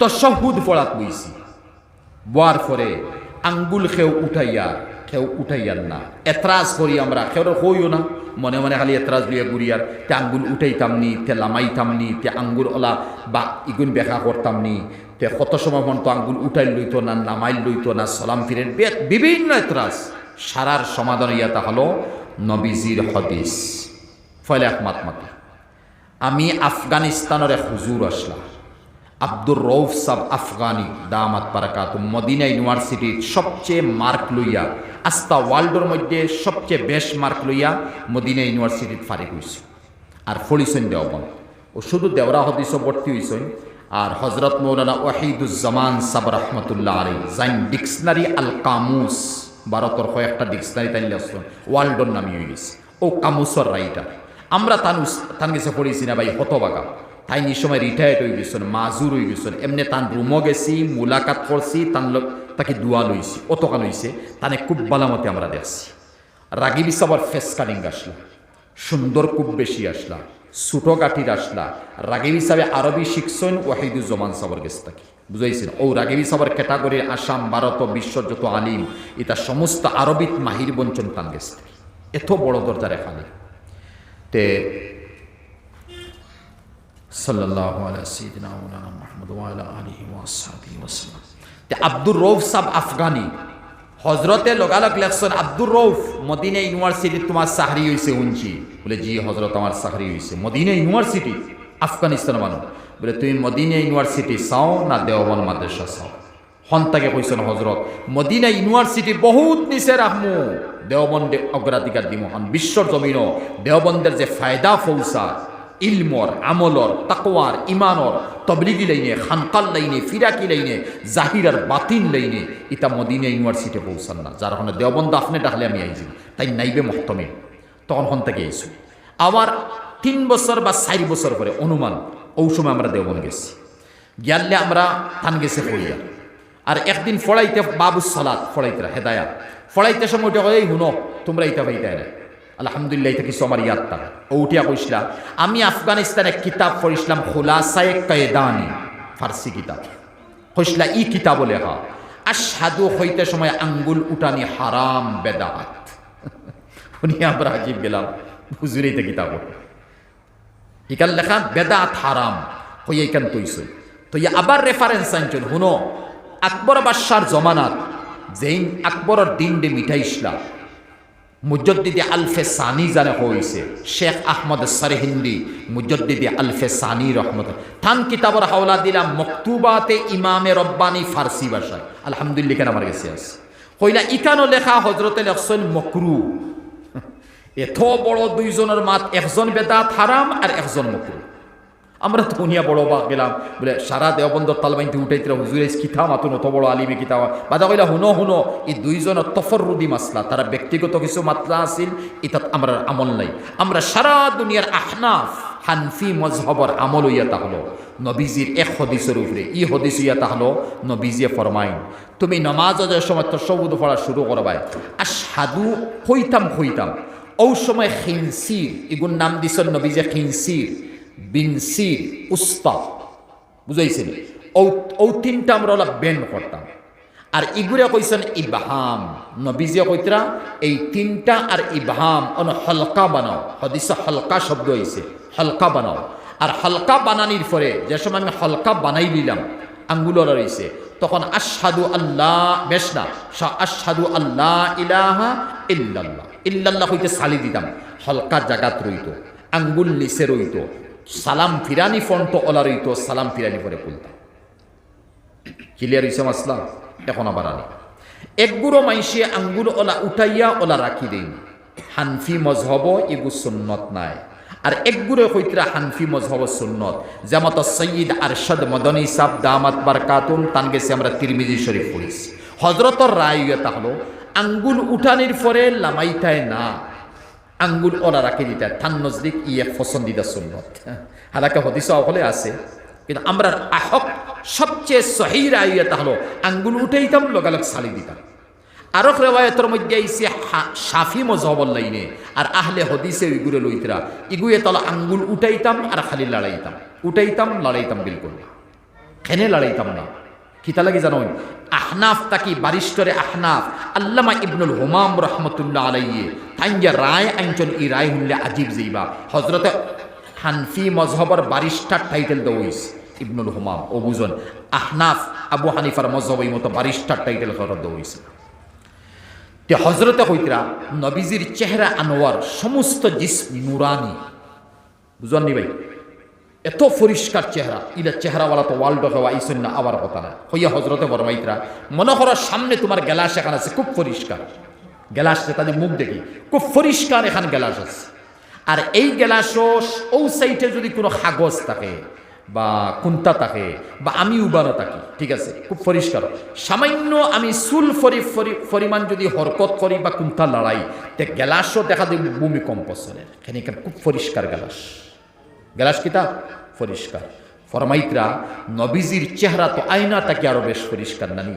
তশহুদ পড়াত বইছি। Boer পরে আঙ্গুল খেউ উঠাইয়া খেউ উঠাইয়ার না। এতরাজ করি আমরা খেউর হইও না। মনে মনে খালি এতরাজ লিয়ে গুড়িয়ার তে আঙ্গুল উঠাইতাম নি, তে লামাইতাম নি, তে আঙ্গুল ওলা বা ইগুন বেখা করতাম নি, তে কত সময় মন তো আঙ্গুল উঠাই লইতো না, নামাইল লইতো না, সালাম ফিরেন বিভিন্ন এতরাজ। সারার সমাধান ইয়াতা হলো নবীজির হদিস। ফলে মাতা, আমি আফগানিস্তানের এক হুজুর আসলাম। আব্দুর রৌফ সাব আফগানি দামাত পারাকাত মদিনা ইউনিভার্সিটির সবচেয়ে মার্ক লইয়া আস্তা ওয়ার্ল্ডের মধ্যে সবচেয়ে বেশ মার্ক লইয়া মদিনা ইউনিভার্সিটির ফারিক হয়েছে আর ফলিসেন দেওবন ও শুধু দেওরা হদিস ভর্তি হয়েছেন আর হজরত মৌলানা ওয়াহিদুজ্জামান সাব রহমতুল্লাহ আলী জাইন ডিকশনারি আল কামুস ভারতের কয়েকটা ডিকশনারি তাই আসছেন ওয়ার্ল্ডর নামি হয়ে গেছে। ও কামুসর রাইটার। আমরা তানুস তান গেছে পড়েছি না ভাই, হতবাগা। তাই নি সময় রিটায়ার্ড হয়ে গেছেন, মাজুর হয়ে গেছেন। এমনি তান রুমও গেছি, মুলাকাত করছি, তান তাকে দোয়া লইছি অতকান হইছে তানে খুব বালামতে আমরা দেখছি। রাগিবি সবার ফেস কাটিং আসলা, সুন্দর খুব বেশি আসলা, ছোটো কাঠির আসলা। রাগিব হিসাবে আরবি শিখছেন ওয়াহিদুজ্জামান সাবর গেছে তাকে বুঝাইছেন? ও রাগিবি সাবর ক্যাটাগরির আসাম, ভারত বিশ্বর যত আলিম এটা সমস্ত আরবিত মাহির বঞ্চন তান গেছে এত বড় দরজা রেখানি তে মুহাম্মদ ওয়া আলা আলিহি ওয়া আসহাবিহি ওয়াসাল্লাম তে আব্দুর রৌফ সাব আফগানি হজরতে লগালগ লেখছেন, আব্দুর রৌফ মদিনা ইউনিভার্সিটি তোমার সাহরি হইছে উঞ্চি বলে, জি হজরত আমার সাহরি হইছে। মদিনা ইউনিভার্সিটি, আফগানিস্তান মানুষ। বলে, তুমি মদিনা ইউনিভার্সিটি চাও না দেওবন মাদ্রাসা চাও? সন্তাকে কৈছেন হজরত মদিনা ইউনিভার্সিটি বহুত নিচে রাখমু। দেওবন্দে অগ্রাধিকার দিম হন, বিশ্বর জমিন দেওবন্দের যে ফায়দা ফৌসা ইলমর, আমলর, তাকওয়ার ইমানর তবলিগি লাইনে, খানকাল লাইনে, ফিরাকি লাইনে, জাহিরার বাতিন লাইনে, ইতা মদিনা ইউনিভার্সিটি পৌঁছান না। যার হনে দেওবন্দ আপনি ডাকলে আমি আইছি তাই নাইবে মহতমে। তখন হন থেকে আইসু আমার তিন বছর বা চারি বছর পরে অনুমান ও সময় আমরা দেওবন গেছি। গিয়ালে আমরা থান গেছে কইয়া আর একদিন ফড়াইতে বাবু সলাত, ফড়াইতে হেদায়া ফড়াইতে সময় ওটা এই হুনো তোমরা ইতা পাইতে না আলহামদুলিল্লাহ, এটা কিছু আমার ও উঠিয়া কইসলা, আমি আফগানিস্তানে কিতাব পড়িছিলাম খোলাসায়ে কয়েদানি, ফার্সি কিতাব। কইসলা, ই কিতাব লেখা আর সাধু হইতে সময় আঙ্গুল উঠানি হারাম বেদাত। শুনি আমরা আজিব গেলাম হুজুরেই তো কিতাব ইকাল লেখা, বেদাত হারাম। হইয়া ইকান তৈছে তো ইয়া আবার রেফারেন্স আনছেন হুনো, আকবর বাদশার জমানাত যেই আকবরের দিন ডে মিঠাইসলা মুজদ্দিদি আলফে সানি জানে হয়েছে, শেখ আহমদ সরহিন্দি, মুজদ্দিদি আলফে সানি রহমত। থান কিতাবর হাওলা দিলাম মকতুবাতে ইমামে রব্বানি ফার্সি ভাষায়। আলহামদুলিল্লাহ কেন আমার কাছে আছে। কইলা, ইকানো লেখা হজরতে লেখছেন মকরু। এত বড় দুইজনের মাত, একজন বেদাত হারাম আর একজন মকরু। আমরা তো উনিয়া বড় বাক গেলাম। বলে, সারা দেওবন্দর তালবাইনতে উঠাইতে হুজুরে কিতা মাতুন অত বড় আলিমে কিতা বাদা কইলা হুনো হুনো এই দুইজনের তফরুদি মাসলা তারা ব্যক্তিগত কিছু মাত্রা আছিল ইতাত আমরা আমল নাই। আমরা সারা দুনিয়ার আহনাফ, হানফি মজহবর আমল ইয়া হলো। নবীজির এক হদিসের উপরে, ই হদিস ইয়া হলো নবীজিয়ে ফরমাইন, তুমি নমাজ যে সময় তসবুদ পড়া শুরু করবাই। আর সাধু হইতাম হইতাম। ও সময় খিনসির ইগুর নাম দিছেন নবীজে খিনসির। বিনসির উস্তা বুঝাইছেন? ও তিনটা আমরা ওলা বেন করতাম আর ইগুরে কইছেন ইবাহাম। নবীজিয়া কইতরা, এই তিনটা আর ইবাহাম, অন হলকা বানাও। হদিস হলকা শব্দ হয়েছে হলকা বানাও। আর হলকা বানানির পরে যে সময় আমি হলকা বানাই নিলাম আঙ্গুলরা রয়েছে তখন আশহাদু আল্লাহ বেশ না আশহাদু আল্লাহ ইলাহা ইল্লাল্লাহ। ইল্লাল্লাহ হইতে সালি দিতাম, হালকা জাগাত রইত, আঙ্গুল নিচে রইত সালাম ফিরানি ফন্ট ওলা রইত সালাম ফিরানি পরে খুলতাম ক্লিয়ার হইছে মাসলা? এখন আবার আনি। একগুড়ো মাইসে আঙ্গুর ওলা উঠাইয়া ওলা রাখি দেই হানফি মজহব এগু সুন্নত নাই। আর একগুড়ে কইতরা হানফি মজহব সুন্নত। যেমত সৈয়দ আরশদ মদনী সাব দামাত বারকাতুন, তান গেছে আমরা তিরমিজি শরীফ পড়িছি। হজরতর রায় এটা হলো আঙ্গুল উঠানির পরে লামাইতায় না। আঙ্গুল ওলা রাখি দিতে, থান নজদিক ইয়ে পছন্দিদা সুন্নত। হালাকে হদিস হলে আছে, কিন্তু আমরা আহক সবচেয়ে সহির আইয়াটা হলো, আঙ্গুল উঠাইতাম লগালগ সালি দিতাম আরক রেওয়ায়তের মধ্যে আইসে সাফি মজহবল লাইনে, আর আহলে হদিসে ইগুরে লইতরা, ইগুয়ে তলা আঙ্গুল উঠাইতাম আর খালি লড়াইতাম উঠাইতাম লড়াইতাম বিলকুল খেনে লড়াইতাম না? কিতা লাগে জানো আহনাফ তাকি বারিষ্টরে আহনাফ? আল্লামা ইবনুল হুমাম রহমতুল্লাহ আলাইয়ে তাইয়া রায় আইনচন ই রায় হুনলে আজিব যাইবা হজরতে হানফি মজহবর বারিস্টার টাইটেল দৌইস ইবনুল হুমাম। ও বুঝন, আহনাফ আবু হানিফার মজহব এই মতো বারিস্টার টাইটেল করার দৌইস তে হজরতে হইতরা নবীজির চেহারা আনোয়ার, সমস্ত জিস নুরানি। বুঝননি ভাই? এত পরিষ্কার চেহারা। ইলা চেহারাওয়ালা তো ওয়ার্ল্ড ইসন না আবার কথা না হইয়া হজরতে বরমাইতরা, মনে করার সামনে তোমার গ্যালাস এখানে আছে, খুব পরিষ্কার। গ্যালাস তাদের মুখ দেখি, খুব পরিষ্কার এখানে গ্যালাস আছে। আর এই গ্যালাসও ও সাইডে যদি কোনো কাগজ থাকে, বা কুন্তা থাকে, বা আমি উবানো থাকি, ঠিক আছে, খুব পরিষ্কার। সামান্য আমি চুল ফরি পরিমাণ যদি হরকত করি বা কুন্তা লড়াই, তে গ্যালাসও দেখা দেবে ভূমিকম্প চলে। খুব পরিষ্কার গ্যালাস গ্যালাস কিতা পরিষ্কার। ফরমাইতরা, নবীজির চেহারা তো আয়না তাকে আরও বেশ পরিষ্কার, নানি।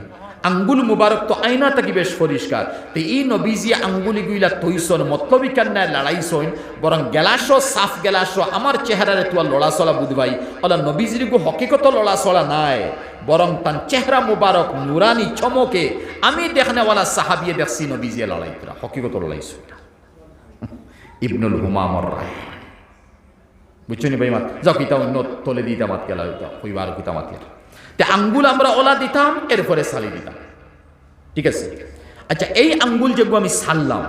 আঙ্গুল মুবারক তো আয়না তাকি বেশ পরিষ্কার। তো এই নবীজি আঙ্গুলি গুইলা তৈসন মতলবি কান্নায় লড়াইছন বরং গেলাসও সাফ গেলাসও আমার চেহারারে তোয়া লড়াচলা বুধবাই। ওলা নবীজির গু হকিকত লড়াচলা নাই, বরং তান চেহারা মুবারক, নুরানি চমকে। আমি দেখনেওয়ালা সাহাবিয়ে দেখছি নবীজিয়ে লড়াইতরা, হকিকত লড়াইছো ইবনুল হুমামর রায় বুঝছ নি ভাই মাত যাও কিতা অন্য তলে দিতাম মাত গেলা হইতা হইবার কিতা মাত গেলা তে আঙ্গুল আমরা ওলা দিতাম এরপরে সালি দিতাম ঠিক আছে আচ্ছা এই আঙ্গুল যেগু আমি সারলাম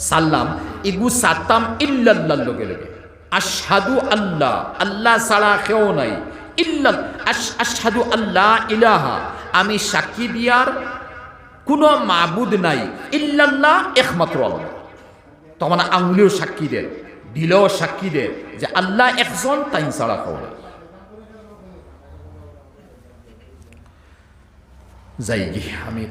সারলাম ইগু সারতাম ইল্লাল্লাহ লগে লগে আশহাদু আল্লাহ আল্লাহ ছাড়া কেউ নাই ইল্লাল আশ- আশহাদু আল্লাহ ইলাহা আমি সাক্ষী দিয়ার কোনো মাবুদ নাই ইল্লাল্লাহ একমাত্র আল্লাহ তখন আঙ্গুলিও সাক্ষী দেন দিলেও সাক্ষী যে আল্লাহ একজন তাই ছাড়া খাওয়া যাই আমি